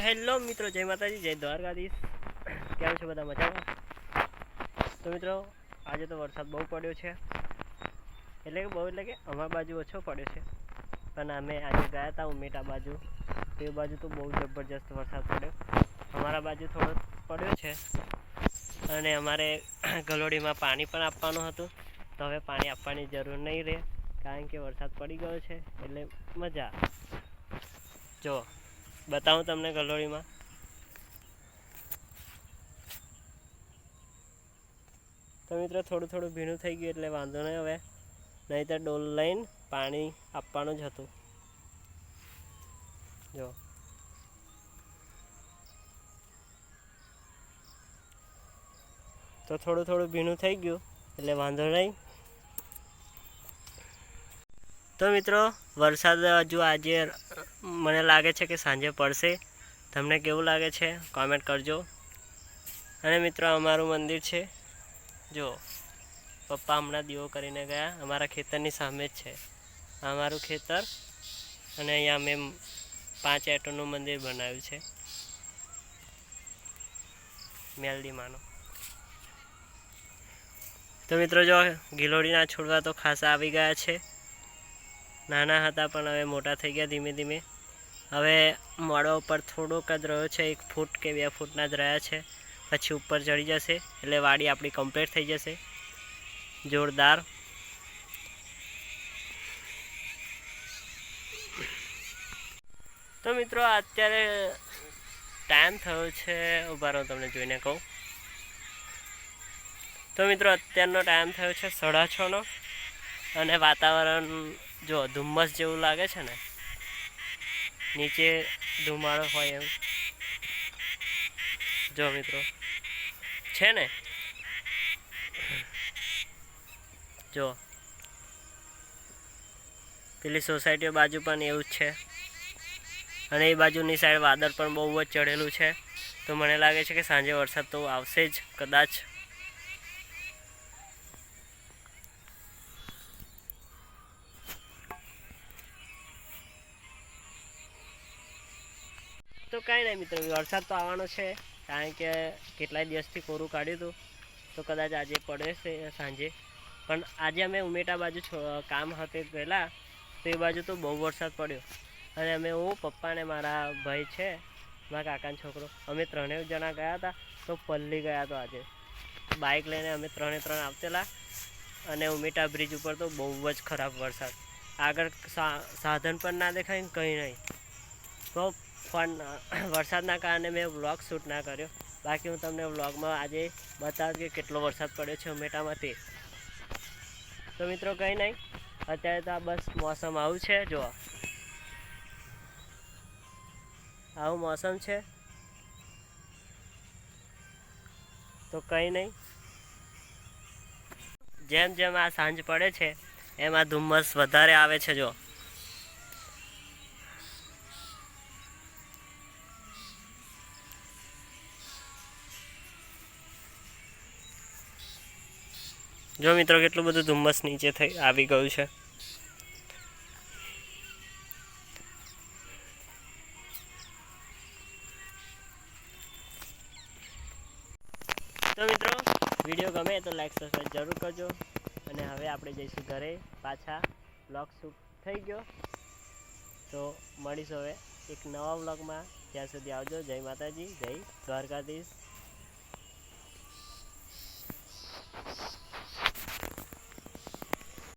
Hello મિત્રો, જય માતાજી, જય દ્વારકાધીશ. કેમ છો બધા મજામાં? તો મિત્રો, આજે તો વરસાદ બહુ પડ્યો છે. એટલે કે બહુ, એટલે કે અમારા બાજુ ઓછો પડ્યો છે. પણ અમે આજે ગયા હતા ઉમેટા બાજુ. તે બાજુ તો બહુ જબરજસ્ત વરસાદ પડ્યો. અમારા બાજુ થોડો પડ્યો છે. અને અમારે ગલોડીમાં પાણી પણ આપવાનું હતું. તો હવે પાણી આપવાની જરૂર નહીં રહે. કારણ કે વરસાદ પડી ગયો છે. એટલે મજા જો બતાવું તમને ગલોડીમાં. તો મિત્રો, થોડું થોડું ભીનું થઈ ગયું એટલે વાંધો નહીં હવે. નહીં તો ડોલ લઈને પાણી આપવાનું જ હતું. જો. તો થોડું થોડું ભીનું થઈ ગયું એટલે વાંધો નહીં. તો મિત્રો, વરસાદ હજુ આજે મને લાગે છે કે સાંજે પડશે. તમને કેવું લાગે છે? કોમેન્ટ કરજો. અને મિત્રો, અમારું મંદિર છે. જો, પપ્પા હમણાં દીવો કરીને ગયા. અમારા ખેતરની સામે જ છે. અમારું ખેતર અને અહીંયા મેં પાંચ એટોનું મંદિર બનાવ્યું છે. મેલડીમાંનું. તો મિત્રો, જો, ગિલોડીના છોડવા તો ખાસા આવી ગયા છે. નાના હતા પણ હવે મોટા થઈ ગયા ધીમે ધીમે. હવે મોડા ઉપર થોડોક જ રહ્યો છે, એક ફૂટ કે બે ફૂટના જ રહ્યા છે. પછી ઉપર ચડી જશે, એટલે વાડી આપણી કમ્પ્લીટ થઈ જશે. જોરદાર. તો મિત્રો, અત્યારે ટાઈમ થયો છે, ઊભા રહો તમને જોઈને કહું. તો મિત્રો, અત્યારનો ટાઈમ થયો છે સાડા છનો. અને વાતાવરણ જો ધુમ્મસ જેવું લાગે છે ને નીચે ધુમાડો હોય એમ. જો મિત્રો, છે ને? જો. પેલી સોસાયટીઓ બાજુ પણ એવું જ છે. અને એ બાજુની સાઈડ વાદળ પણ બહુ જ ચઢેલું છે. તો મને લાગે છે કે સાંજે વરસાદ તો આવશે જ, કદાચ. તો કાંઈ નહીં મિત્રો, વરસાદ તો આવવાનો છે, કારણ કે કેટલાય દિવસથી કોરું કાઢ્યું હતું, તો કદાચ આજે પડે છે, સાંજે. પણ આજે અમે ઉમેટા બાજુ કામ હતું ગયેલા, તો એ બાજુ તો બહુ વરસાદ પડ્યો. અને અમે હું પપ્પા ને મારા ભાઈ છે, મારા કાકાનો છોકરો, અમે ત્રણેય જણા ગયા હતા, તો પલ્લી ગયા તો આજે. બાઇક લઈને અમે ત્રણે ત્રણ આવતેલા, અને ઉમેટા બ્રિજ ઉપર તો બહુ જ ખરાબ વરસાદ. આગળ સાધન પણ ના દેખાય કંઈ નહીં. તો ફોન વરસાદના કારણે મેં વ્લોગ શૂટ ના કર્યો. બાકી હું તમને વ્લોગમાં આજે બતાવું કે કેટલો વરસાદ પડ્યો છે ઉમેટામાંથી. તો મિત્રો કંઈ નહીં, અત્યારે તો આ બસ મોસમ આવું છે જો આવું મોસમ છે. તો કંઈ નહીં. જેમ જેમ આ સાંજ પડે છે, એમાં ધુમ્મસ વધારે આવે છે જો જો મિત્રો, કેટલું બધું ધુમ્મસ નીચે થઈ આવી ગયું છે. તો મિત્રો, વીડિયો ગમે તો લાઈક સબસ્ક્રાઈબ જરૂર કરજો. અને હવે આપણે જઈશું ઘરે. પાછા બ્લોગ શૂટ થઈ ગયો. તો મળીશું હવે એક નવા બ્લોગમાં ત્યાં સુધી આવજો. જય માતાજી. જય દ્વારકાધીશ.